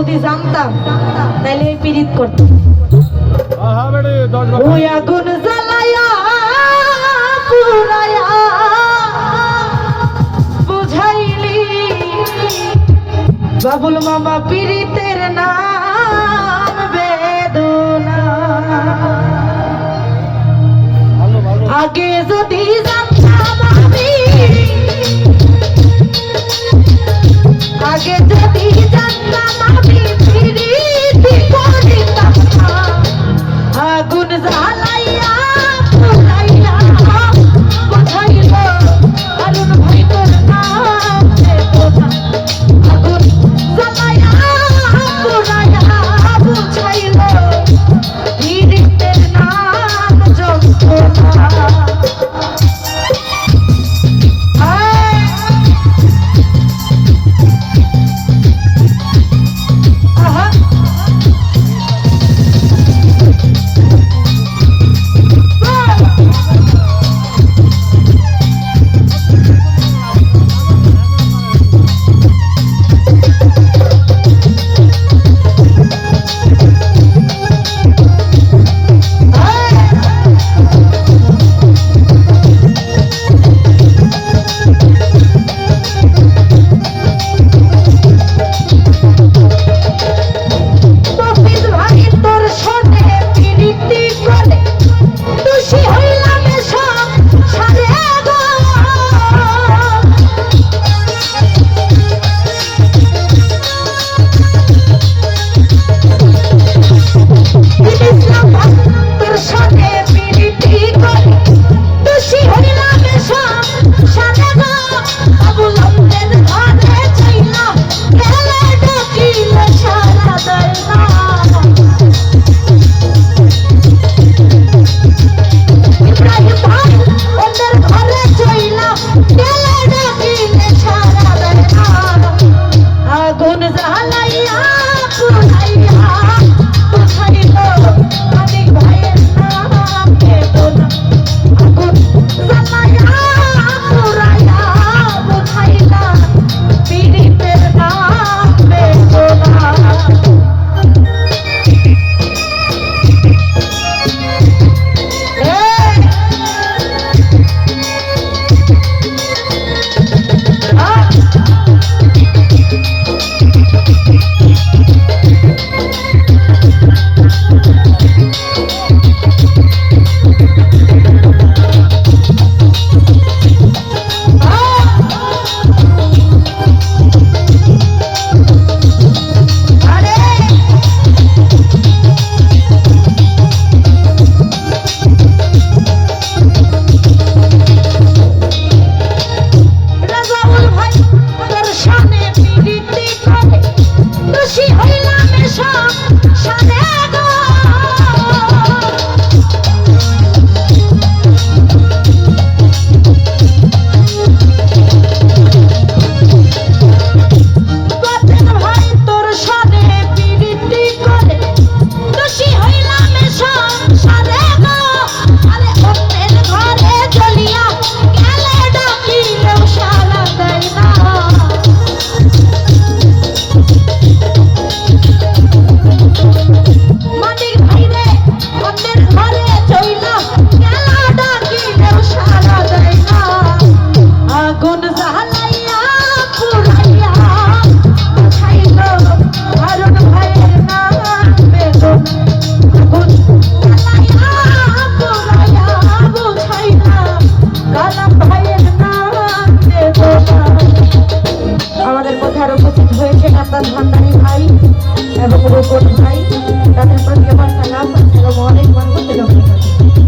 যদি জানতাম তাহলে এই পীড়িত করতাম। বাবুল মামা পীড়িতের নাম বেদনা। আগে যদি জান আর উপস্থিত হয়েছেন আপনার সন্তানী ভাই এবং রোপণ ভাই। তাদের প্রতি আমার সালাম আসসালামু আলাইকুম